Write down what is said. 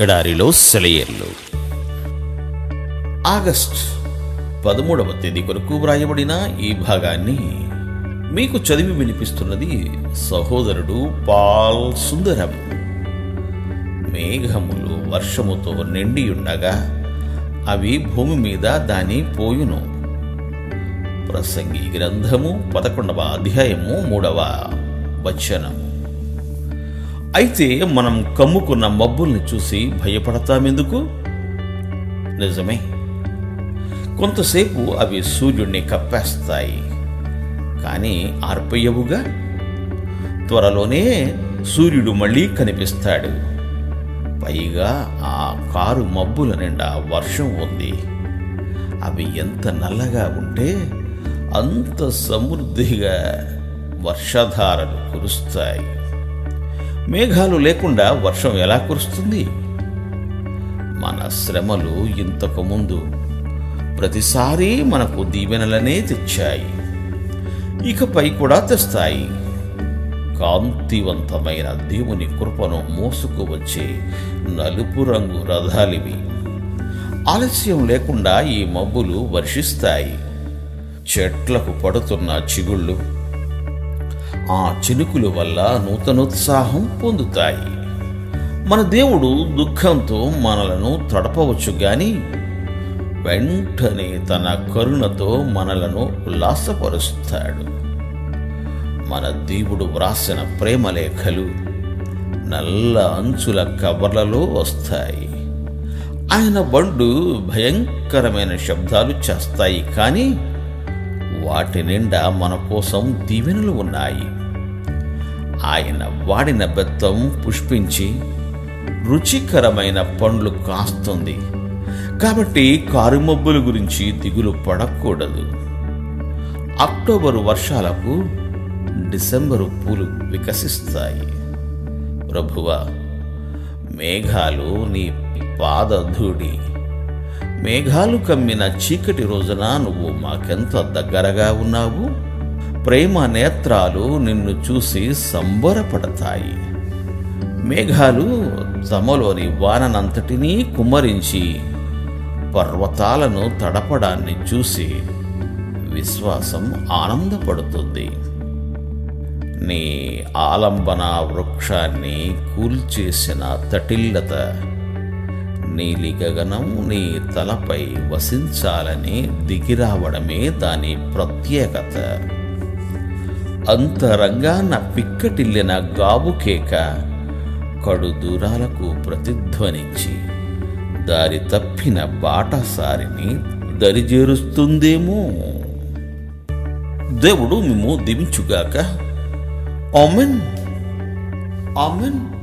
ఎడారిలో సెలయేర్లు. ఆగస్ట్ పదమూడవ తేదీ కొరకు వ్రాయబడిన ఈ భాగాన్ని మీకు చదివి వినిపిస్తున్నది సహోదరుడు పాల్ సుందరం. మేఘములు వర్షముతో నిండి ఉండగా అవి భూమి మీద దాని పోయును. ప్రసంగి గ్రంథము పదకొండవ అధ్యాయము మూడవ వచనము. అయితే మనం కమ్ముకున్న మబ్బుల్ని చూసి భయపడతామెందుకు? నిజమే. కొంతసేపు అవి సూర్యుడిని కప్పేస్తాయి. కానీ ఆర్పయ్యవుగా త్వరలోనే సూర్యుడు మళ్ళీ కనిపిస్తాడు. పైగా ఆ కారు మబ్బుల నిండా వర్షం ఉంది. అవి ఎంత నల్లగా ఉంటే అంత సమృద్ధిగా వర్షధారలు కురుస్తాయి. మేఘాలు లేకుండా వర్షం ఎలా కురుస్తుంది? మన శ్రమలు ఇంతకుముందు ప్రతిసారి మనకు దీవెనలనే తెచ్చాయి. ఇకపై కూడా తెస్తాయి. కాంతివంతమైన దేవుని కృపను మోసుకు వచ్చే నలుపు రంగు రథాలివి. ఆలస్యం లేకుండా ఈ మబ్బులు వర్షిస్తాయి. చెట్లకు పడుతున్న చిగుళ్ళు ఆ చినుకుల వల్ల నూతనోత్సాహం పొందుతాయి. మన దేవుడు దుఃఖంతో మనలను తడపవచ్చు గాని వెంటనే తన కరుణతో మనలను ఉల్లాసపరుస్తాడు. మన దేవుడు వ్రాసిన ప్రేమలేఖలు నల్ల అంచుల కవర్లలో వస్తాయి. ఆయన బండు భయంకరమైన శబ్దాలు చేస్తాయి కానీ వాటి నిండా మన కోసం దీవెనలు ఉన్నాయి. ఆయన వాడిన బెత్తం పుష్పించి రుచికరమైన పండ్లు కాస్తుంది. కాబట్టి కారుమబ్బుల గురించి దిగులు పడకూడదు. అక్టోబరు వర్షాలకు డిసెంబరు పూలు వికసిస్తాయి. ప్రభువ మేఘాలు నీ పాదధూడి. మేఘాలు కమ్మిన చీకటి రోజున నువ్వు మాకెంత దగ్గరగా ఉన్నావు? ప్రేమ నేత్రాలు నిన్ను చూసి సంబరపడతాయి. మేఘాలు తమలోని వాననంతటినీ కుమ్మరించి పర్వతాలను తడపడాన్ని చూసి విశ్వాసం ఆనందపడుతుంది. నీ ఆలంబన వృక్షాన్ని కూల్చేసిన తటిల్లత నీలి గగనం నీ తలపై వసించాలని దిగిరావడమే దాని ప్రత్యేకత. అంతరంగాన పిక్కటిల్లిన గాబుకేక కడు దూరాలకు ప్రతిధ్వనించి దారి తప్పిన బాటసారిని దరిజేరుస్తుందేమో. దేవుడు మేము దివించుగాక. ఆమెన్. ఆమెన్.